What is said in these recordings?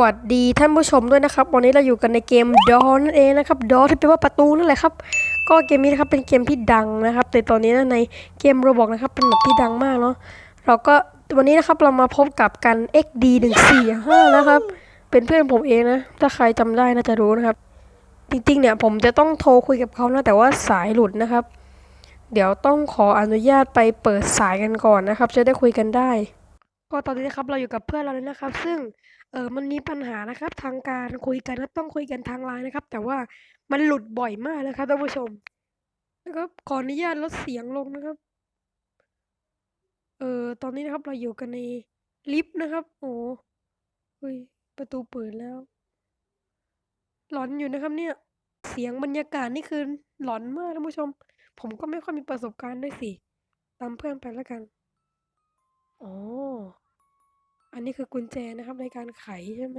วัสดีท่านผู้ชมด้วยนะครับ วันนี้เราอยู่กันในเกมดอนั่นเองนะครับดอที่แปลว่าประตูนั่นแหละครับ ก็เกมนี้นะครับเป็นเกมที่ดังนะครับแต่ตอนนี้นะในเกมโรบอกนะครับเป็นแบบที่ดังมากเนาะเราก็วันนี้นะครับเรามาพบกับกัน XD 1 4 5นะครับ เป็นเพื่อนผมเองนะ ถ้าใครจำได้น่าจะรู้นะครับ จริงๆเนี่ยผมจะต้องโทรคุยกับเขานะแต่ว่าสายหลุดนะครับ เดี๋ยวต้องขออนุญาตไปเปิดสายกันก่อนนะครับ จะได้คุยกันได้ ก็ตอนนี้นะครับเราอยู่กับเพื่อนเราเลยนะครับ ซึ่งเออมันมีปัญหานะครับ ทางการคุยกันนะต้องคุยกันทางไลน์นะครับ แต่ว่ามันหลุดบ่อยมากนะครับท่านผู้ชมนะครับขออนุญาตลดเสียงลงนะครับ เออตอนนี้นะครับเราอยู่กันในลิฟต์นะครับ โอ้เฮ้ยประตูเปิดแล้ว หลอนอยู่นะครับ เนี่ย เสียงบรรยากาศนี่คือหลอนมากท่านผู้ชม ผมก็ไม่ค่อยมีประสบการณ์ด้วยสิตามเพื่อนไปแล้วกันอ๋อ อันนี้คือกุญแจนะครับในการไขใช่ไหม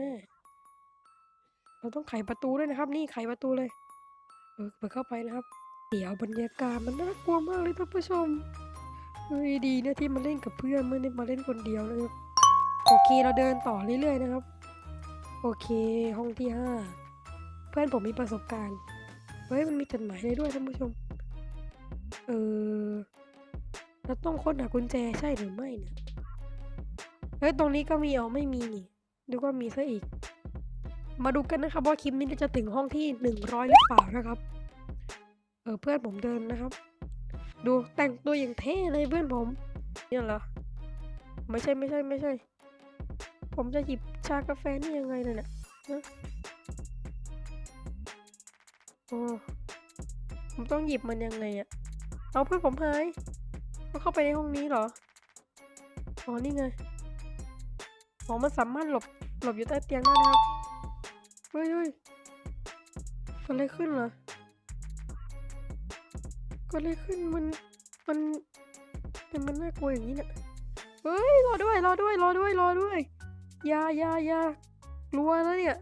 เราต้องไขประตูด้วยนะครับ นี่ไขประตูเลยเออเปิดเข้าไปนะครับเดี๋ยวบรรยากาศมันน่ากลัวมากเลยท่านผู้ชมเฮ้ยดีนะที่มาเล่นกับเพื่อนไม่ได้มาเล่นคนเดียวนะครับโอเคเราเดินต่อเรื่อยๆนะครับ โอเคห้องที่ห้าเพื่อนผมมีประสบการณ์เฮ้ยมันมีจดหมายเลยด้วยท่านผู้ชม เออเราต้องค้นหากุญแจใช่หรือไม่เนี่ย เฮ้ยตรงนี้ก็มีอ๋อไม่มีนี่ดูว่ามีซะอีก มาดูกันนะครับว่าคลิปนี้จะถึงห้องที่หนึ่งร้อยหรือเปล่านะครับ เออเพื่อนผมเดินนะครับ ดูแต่งตัวอย่างเท่เลยเพื่อนผมเนี่ยเหรอไม่ใช่ไม่ใช่ไม่ใช่ ผมจะหยิบชากาแฟนี่ยังไงเลยเนี่ยโอ้ผมต้องหยิบมันยังไงอะเอาเพื่อนผมหายเขาเข้าไปในห้องนี้เหรอ อ๋อนี่ไง อ๋อมันสามารถหลบหลบอยู่ใต้เตียงได้นะครับเฮ้ยเฮ้ยเกิดอะไรขึ้นเหรอเกิดอะไรขึ้นมันมันแต่มันน่ากลัวอย่างนี้เนี่ยเฮ้ยรอด้วยรอด้วยรอด้วยรอด้วยยายายากลัวนะเนี่ย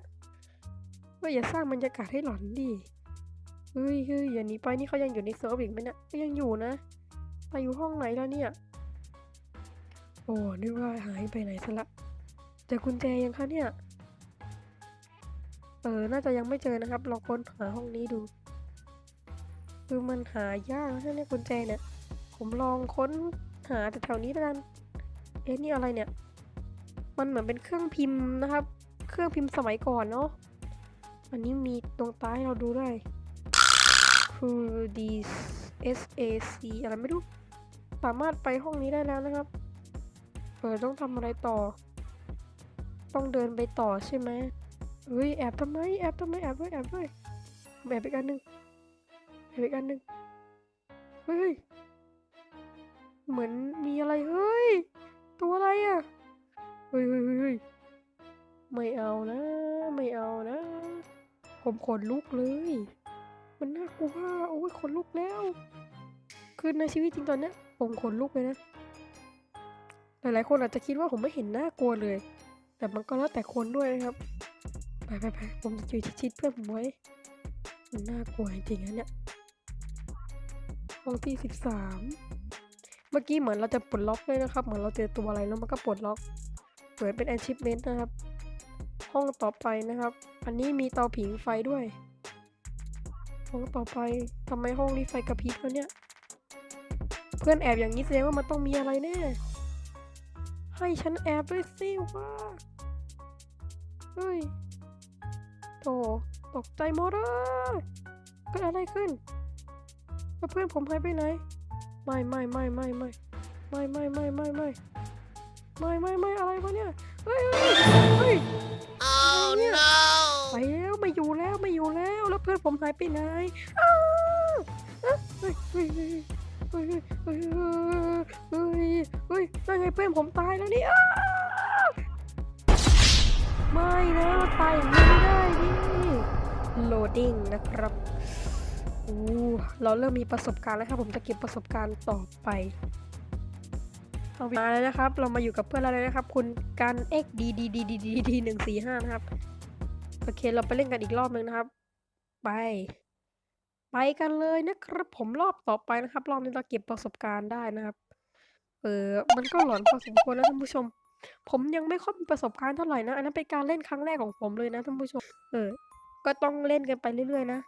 ว่าอย่าสร้างบรรยากาศให้หลอนดิเฮ้ยเฮ้ยอย่าหนีไปนี่เขายังอยู่ในเซิร์ฟอีกไหมเนี่ยก็ยังอยู่นะไปอยู่ห้องไหนแล้วเนี่ย โอ้นึกว่าหายไปไหนซะละ เจอกุญแจยังคะเนี่ย เออ น่าจะยังไม่เจอนะครับลองค้นหาห้องนี้ดู คือมันหายากนะเนี่ยกุญแจเนี่ย ผมลองค้นหาแต่แถวนี้แล้วกัน เอ๊ะนี่อะไรเนี่ย มันเหมือนเป็นเครื่องพิมพ์นะครับ เครื่องพิมพ์สมัยก่อนเนาะ อันนี้มีตรงใต้เราดูได้คือ D S A C อะไรไม่รู้ สามารถไปห้องนี้ได้แล้วนะครับ เออต้องทำอะไรต่อ ต้องเดินไปต่อใช่ไหมเฮ้ยแอบทำไมแอบทำไมแอบด้วยแอบด้วยแอบไปกันหนึ่งแอบไปกันหนึ่งเฮ้ยเหมือนมีอะไรเฮ้ยตัวอะไรอะเฮ้ยเฮ้ยเฮ้ยเฮ้ยไม่เอานะ ไม่เอานะ ผมขนลุกเลย มันน่ากลัวโอ้ยขนลุกแล้ว คือในชีวิตจริงตอนเนี้ยผมขนลุกเลยนะ หลายๆคนอาจจะคิดว่าผมไม่เห็นน่ากลัวเลย แต่มันก็แล้วแต่คนด้วยนะครับไปไปไปผมจะอยู่ชิดเพื่อนผมไว้ มันน่ากลัวจริงๆนะเนี่ยห้องที่สิบสามเมื่อกี้เหมือนเราจะปลดล็อกเลยนะครับ เหมือนเราเจอตัวอะไรแล้วมันก็ปลดล็อกเหมือนเป็น achievement นะครับ ห้องต่อไปนะครับ อันนี้มีเตาผิงไฟด้วย ห้องต่อไปทำไมห้องนี้ไฟกระพริบแล้วเนี่ย เพื่อนแอบอย่างนี้แสดงว่ามันต้องมีอะไรแน่ ให้ฉันแอบด้วยสิว่า เฮ้ยโถตกใจหมดเลยเกิดอะไรขึ้นแล้วเพื่อนผมหายไปไหน ไม่ไม่ไม่ไม่ไม่ไม่ไม่ไม่ไม่ไม่ไม่ไม่ไม่อะไรวะเนี่ย เฮ้ยเฮ้ยเฮ้ย Oh no! ไปแล้วไม่อยู่แล้วไม่อยู่แล้วแล้วเพื่อนผมหายไปไหนอ้าวเฮ้ยเฮ้ยเฮ้ยเฮ้ยเฮ้ยเฮ้ยเฮ้ยนั่นไงเพื่อนผมตายแล้วเนี่ยอ้า ไม่นะราตายอย่างนี้ไม่ได้ดิโหลดดิ้งนะครับอู้เราเริ่มมีประสบการณ์แล้วครับผมจะเก็บประสบการณ์ต่อไปเอามาแล้วนะครับ เรามาอยู่กับเพื่อนเราเลยนะครับ คุณการ x d d d d d d หนึ่งสี่ห้านะครับ โอเค เราไปเล่นกันอีกรอบนึงนะครับ ไป ไปกันเลยนะครับผมรอบต่อไปนะครับ รอบนี้เราเก็บประสบการณ์ได้นะครับ เออมันก็หลอนพอสมควรแล้วท่านผู้ชม ผมยังไม่ค่อยมีประสบการณ์เท่าไหร่นะ อันนั้นเป็นการเล่นครั้งแรกของผมเลยนะท่านผู้ชม เออ ก็ต้องเล่นกันไปเรื่อยๆนะ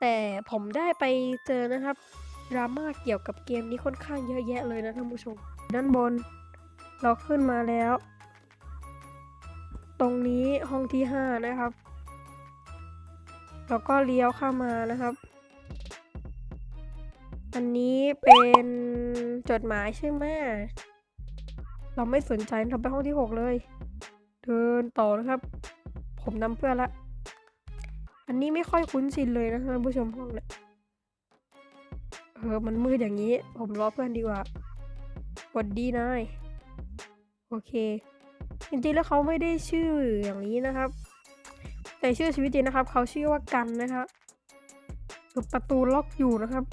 แต่ผมได้ไปเจอนะครับดราม่าเกี่ยวกับเกมนี้ค่อนข้างเยอะแยะเลยนะท่านผู้ชม ด้านบน เราขึ้นมาแล้ว ตรงนี้ห้องที่ห้านะครับ แล้วก็เลี้ยวเข้ามานะครับอันนี้เป็นจดหมายใช่ไหม เราไม่สนใจเราไปห้องที่หกเลย เดินต่อนะครับ ผมนำเพื่อนละ อันนี้ไม่ค่อยคุ้นชินเลยนะท่านผู้ชมห้องเนี่ยเออมันมืดอย่างนี้ ผมรอเพื่อนดีกว่าสวัสดีนายโอเค จริงๆแล้วเขาไม่ได้ชื่ออย่างนี้นะครับ แต่ชื่อชีวิตจริงนะครับ เขาชื่อว่ากันนะครับเออประตูล็อกอยู่นะครับ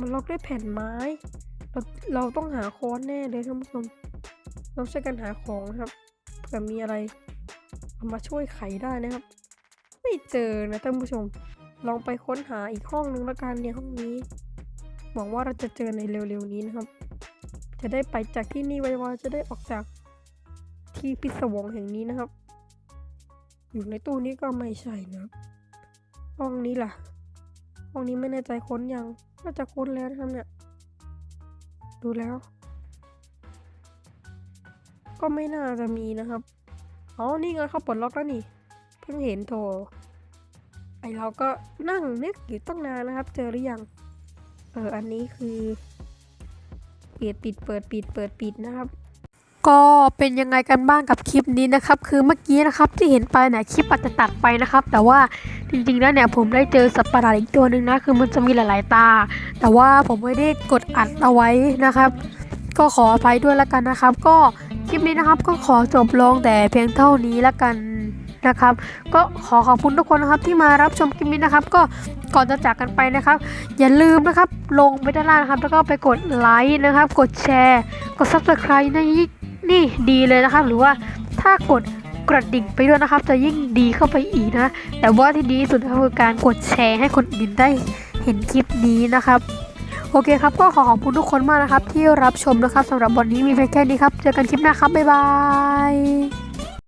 มันล็อกด้วยแผ่นไม้ เราเราต้องหาค้อนแน่เลยท่านผู้ชม เราช่วยกันหาของนะครับเผื่อมีอะไรเอามาช่วยไขได้นะครับ ไม่เจอนะท่านผู้ชม ลองไปค้นหาอีกห้องนึงละกันเนี่ยห้องนี้หวังว่าเราจะเจอในเร็วๆนี้นะครับ จะได้ไปจากที่นี่ไวๆจะได้ออกจากที่พิศวงแห่งนี้นะครับ อยู่ในตู้นี้ก็ไม่ใช่นะห้องนี้ล่ะ ห้องนี้ไม่แน่ใจค้นยังน่าจะค้นแล้วนะครับเนี่ย ดูแล้ว ก็ไม่น่าจะมีนะครับอ๋อนี่ไงเขาปลดล็อกแล้วนี่ เพิ่งเห็นโทรไอเราก็นั่งนึกอยู่ตั้งนานนะครับ เจอหรือยัง เออ อันนี้คือเปิดปิดเปิดปิดเปิดปิดนะครับ ก็เป็นยังไงกันบ้างกับคลิปนี้นะครับ คือเมื่อกี้นะครับที่เห็นไปเนี่ยคลิปอาจจะตัดไปนะครับ แต่ว่าจริงๆแล้วเนี่ยผมได้เจอสัตว์ประหลาดอีกตัวหนึ่งนะคือมันจะมีหลาย ๆ ตา แต่ว่าผมไม่ได้กดอัดเอาไว้นะครับ ก็ขออภัยด้วยแล้วกันนะครับ ก็ คลิปนี้นะครับก็ขอจบลงแต่เพียงเท่านี้แล้วกันนะครับ ก็ขอขอบคุณทุกคนนะครับที่มารับชมคลิปนี้นะครับ ก็ก่อนจะจากกันไปนะครับ อย่าลืมนะครับลงไปด้านล่างนะครับ แล้วก็ไปกดไลค์นะครับ กดแชร์ กด subscribe ในนี่ดีเลยนะครับ หรือว่าถ้ากดกระดิ่งไปด้วยนะครับ จะยิ่งดีเข้าไปอีกนะ แต่ว่าที่ดีสุดก็คือการกดแชร์ให้คนอื่นได้เห็นคลิปนี้นะครับ โอเคครับก็ขอขอบคุณทุกคนมากนะครับ ที่รับชมนะครับสำหรับวันนี้มีเพียงแค่นี้ครับ เจอกันคลิปหน้าครับ บ๊ายบาย